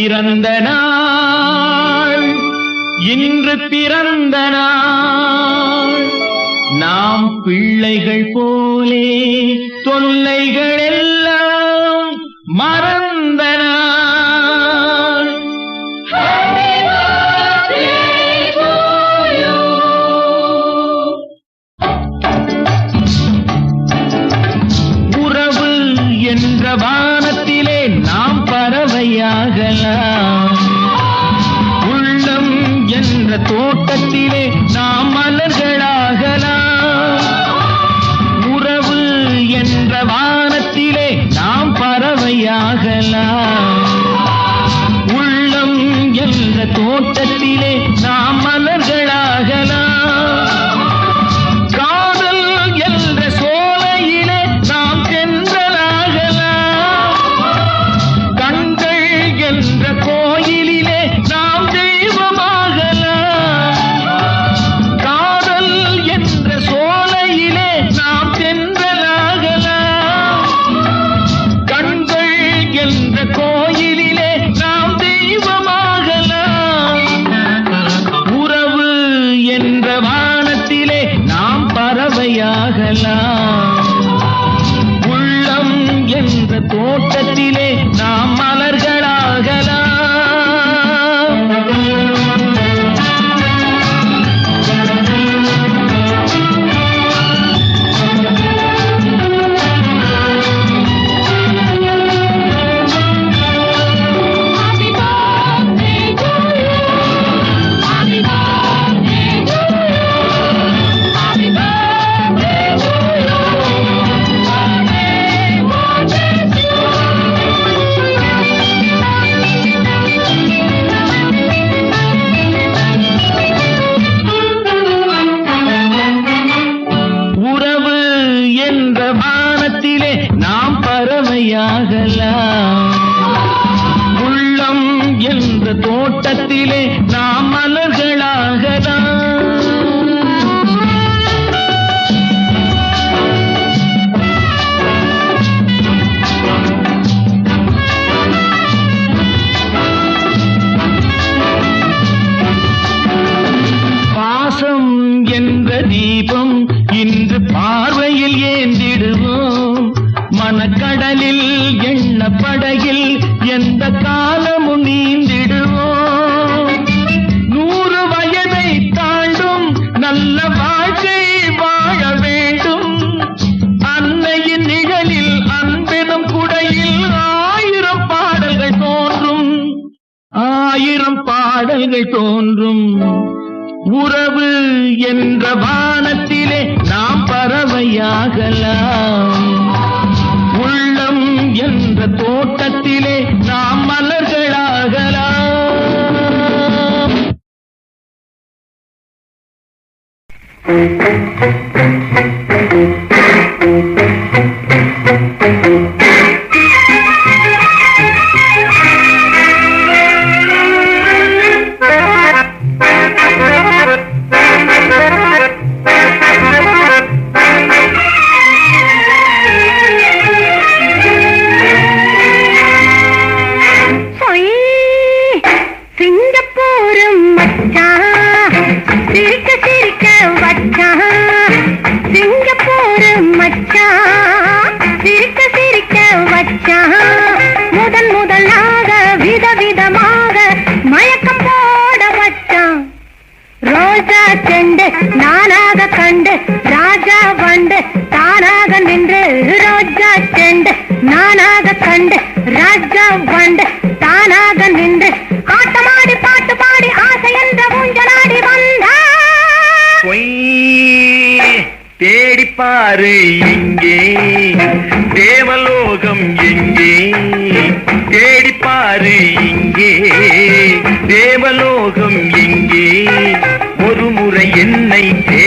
பிறந்த நாள். இன்று பிறந்த நாள். நாம் பிள்ளைகள் போலே தொல்லைகள் எல்லாம் மறந்த என்ற தோட்டத்திலே நாம் எந்த காலமும் நீந்திடுவோம். நூறு வயதை தாண்டும் நல்ல வாழ்க்கை வாழ வேண்டும். அன்னையின் நிழலில் அன்பெனும் குடையில் ஆயிரம் பாடல்கள் தோன்றும். ஆயிரம் பாடல்கள் தோன்றும். உறவு என்ற வானத்திலே நாம் பறவையாகலாம். செண்டு கண்டு ராஜா வண்டு தானாக நின்று ரோஜா செண்டு. நானாக கண்டு ராஜா வண்டு தானாக நின்று. ஆட்டமாடி பாட்டு பாடி ஆசை என்ற ஊஞ்சலாடி வந்த. தேடிப்பாரு எங்கே தேவலோகம் எங்கே? தேடிப்பாரு இங்கே. தேவலோகம் எங்கே?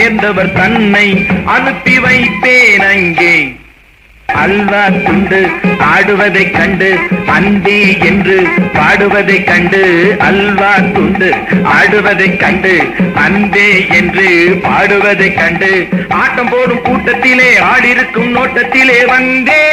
சேர்ந்தவர் தன்னை அனுப்பி வைப்பேன் அங்கே. அல்வா துண்டு ஆடுவதைக் கண்டு அந்தி என்று பாடுவதைக் கண்டு அல்வா துண்டு ஆடுவதைக் கண்டு அந்தே என்று பாடுவதைக் கண்டு ஆட்டம் போடும் கூட்டத்திலே ஆடிருக்கும் நோட்டத்திலே வந்தே.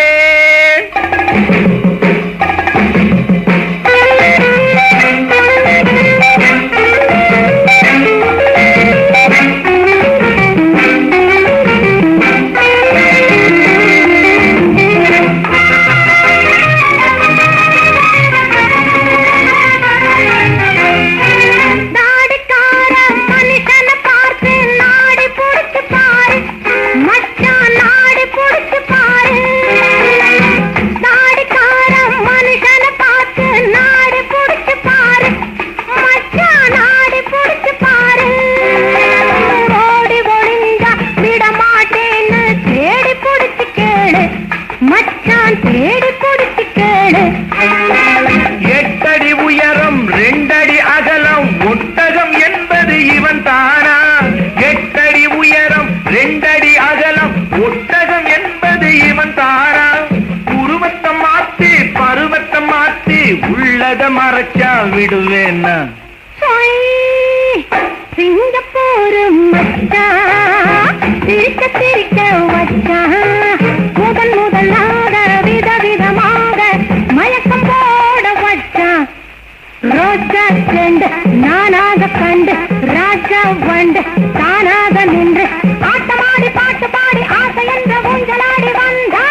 செண்டு நானாக கண்டு ராஜா வண்டு தானாக நின்று ஆட்டமாடி பாட்டு பாடி ஆசை என்ற ஊஞ்சலாடி வந்தான்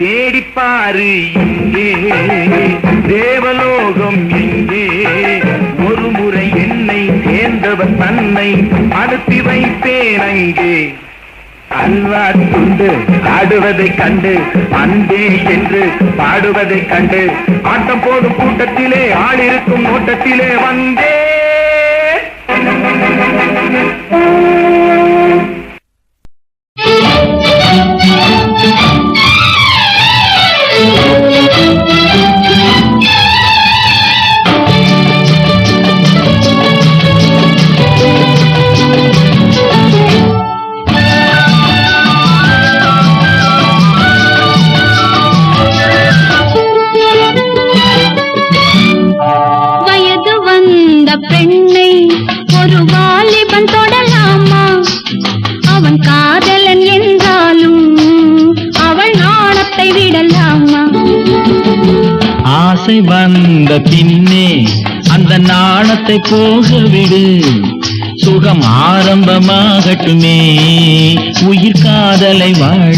தேடிப்பாரு இங்கே தேவலோகம் இங்கே. ஒரு முறை என்னை சேர்ந்தவர் தன்னை அனுப்பி வைப்பேன் அங்கே. அல்வா துண்டு ஆடுவதைக் கண்டு அன்பே என்று பாடுவதைக் கண்டு ஆட்டம் போடும் கூட்டத்திலே ஆள் இருக்கும் ஓட்டத்திலே வந்தே அந்த நாணத்தை போக விடு சுகம் ஆரம்பமாகட்டுமே. உயிர் காதலை வாழ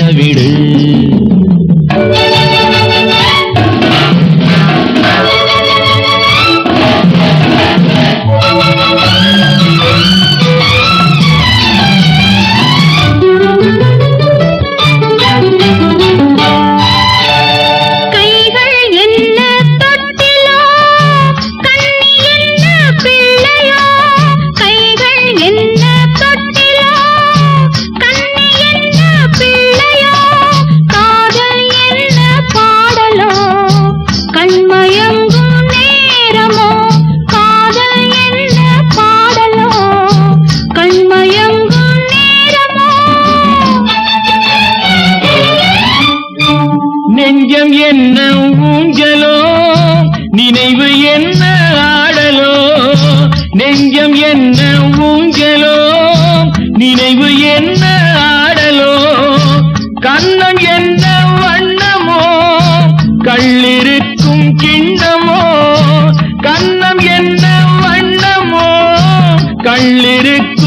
கள்ளிருக்கும்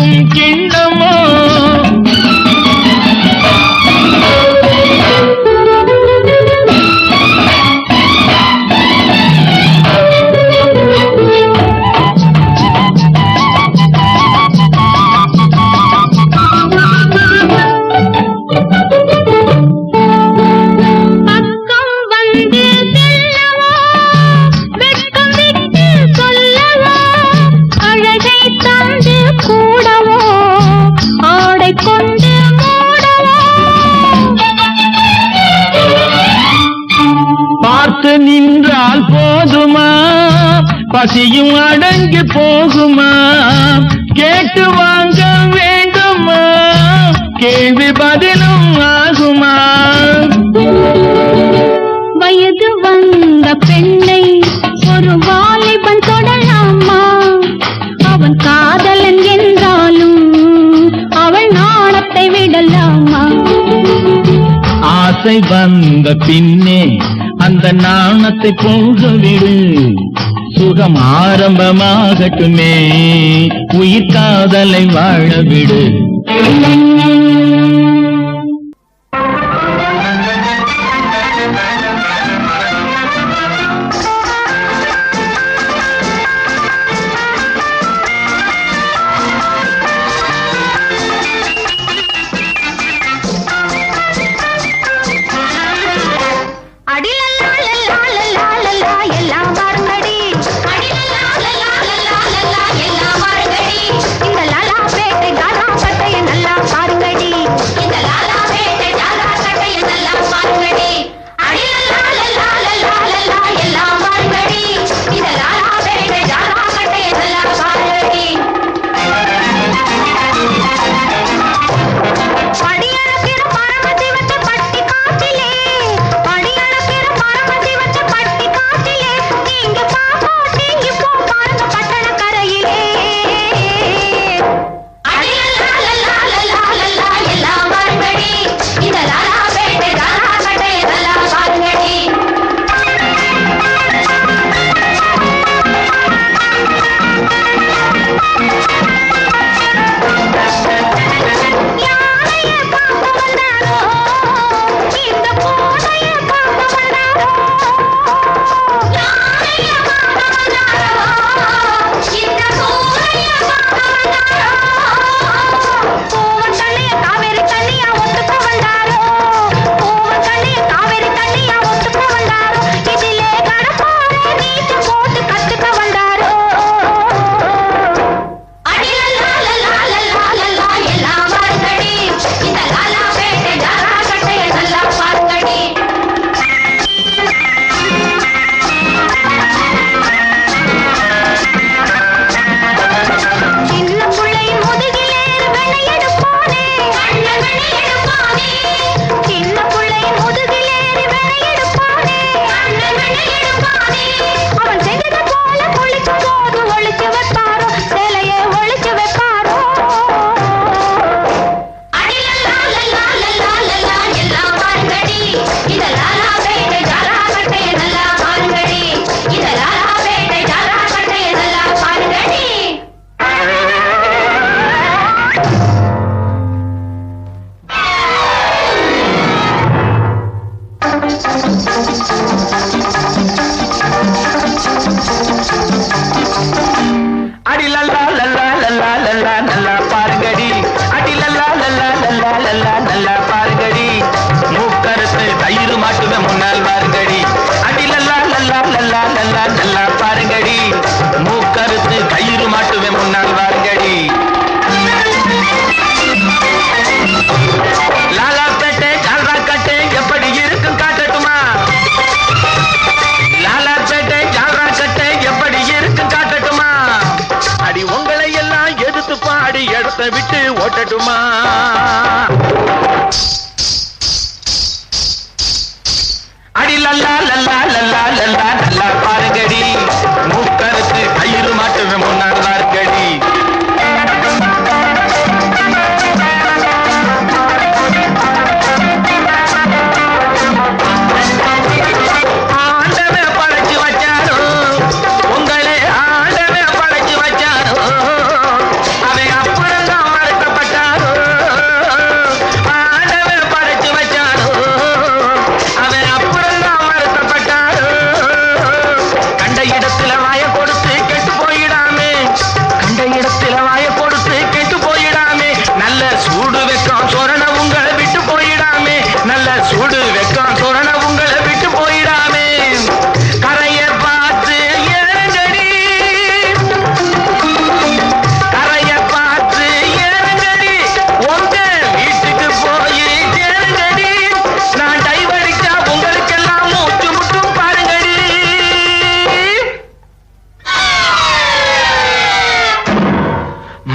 பார்த்து நின்றால் போதுமா? பசியும் அடங்கி போகுமா? கேட்டு வாங்க வேண்டுமா? கேள்வி பதிலும் ஆகுமா? வயது வந்த பெண்ணை ஒரு வாலிபன் தொடலாமா? அவன் காதலன் என்றாலும் அவள் நாணத்தை விடலாமா? ஆசை வந்த பின்னே அந்த நாணத்தை போகவிடு. சுகம் ஆரம்பமாகட்டுமே. உயிர் காதலை வாழவிடு. కోటటుమా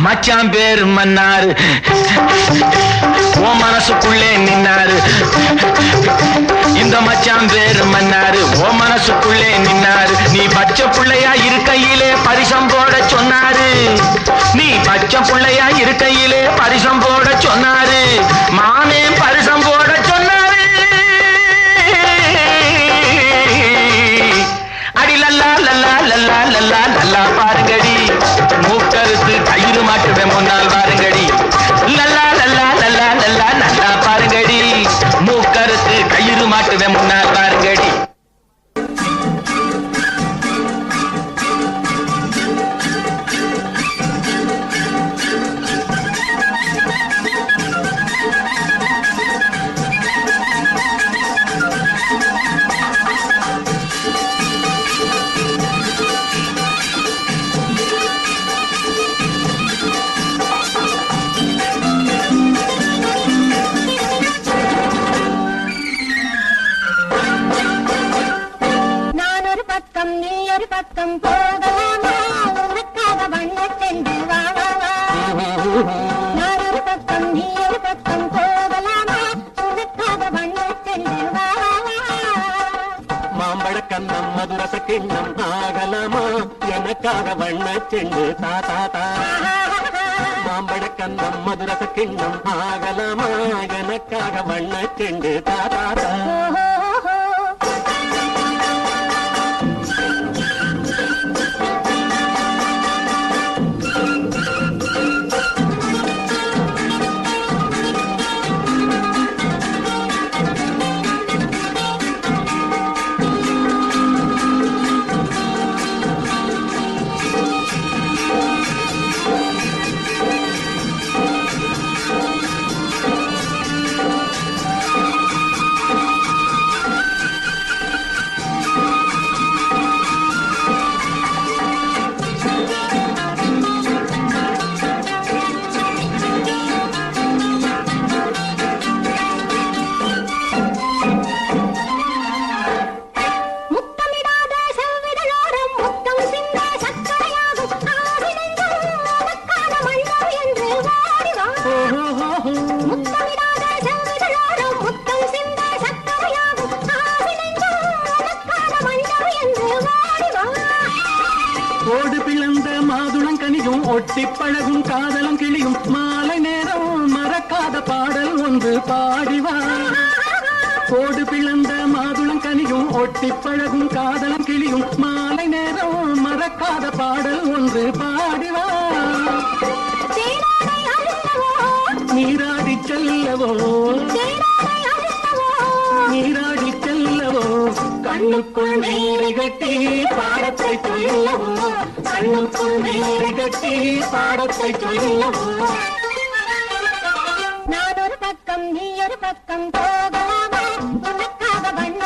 மச்சான் பேர் மன்னாரு. உன் மனசுக்குள்ளே நின்னாரு. இந்த மச்சான் பேர் மன்னாரு. உன் மனசுக்குள்ளே நின்னாரு. நீ பச்சை பிள்ளையா இருக்கையிலே பரிசம் போட சொன்னாரு. நீ பச்சை பிள்ளையா இருக்கையிலே பரிசம் போட சொன்னாரு. மாமே மதுரச ஆகலாமா எனக்காக வண்ண செண்டு தாத்தா தா தா. மாம்பழக்கண்ணம் மதுரச கிண்ணம் ஆகலாமா எனக்காக வண்ண செண்டு தாத்தா தா ஒட்டி பழகும் காதலம் கிளியும். மாலை நேரம் மறக்காத பாடல் ஒன்று பாடிவா. கோடு பிளந்த மாதுளம் கனியும் ஒட்டி பழகும் காதலம் கிளியும். மாலை நேரம் மறக்காத பாடல் ஒன்று பாடிவா. நீராடி செல்லவோ? நீராடி செல்லவோ? கண்ணுக்குள் நீரை கட்டி பாடத்தை சொல்லவோ? கண்ணும் நீரை கட்டி பாடத்தை சொல்லவும் நான் ஒரு பக்கம் நீ ஒரு பக்கம் போகலாமா உனக்காக வண்ண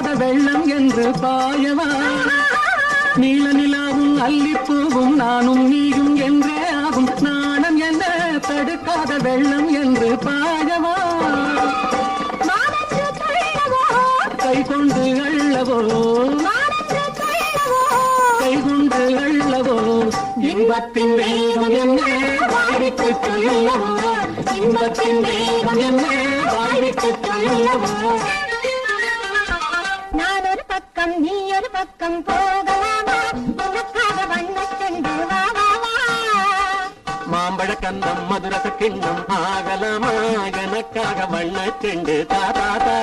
தடுக்காத வெள்ளம் என்று பாயவா? நீல நிலாவும் அல்லிப்பூவும் நானும் நீயும் என்றே ஆகும். நாணம் என்ன தடுக்காத வெள்ளம் என்று பாயவா? கை கொண்டு அள்ளவோ? கை கொண்டு அள்ளவோ? இன்பத்தின் வேகம் என்ன? சொல்லவோ இன்பத்தின் வேகம் என்ன? சொல்லவோ பக்கம் போகலாமா? உனக்காக வண்ணச் சென்று வா வா வா மாம்பழ கண்ணம் மதுரச கிண்ணம் ஆகலமா? எனக்காக வண்ண செண்டு தாத்தா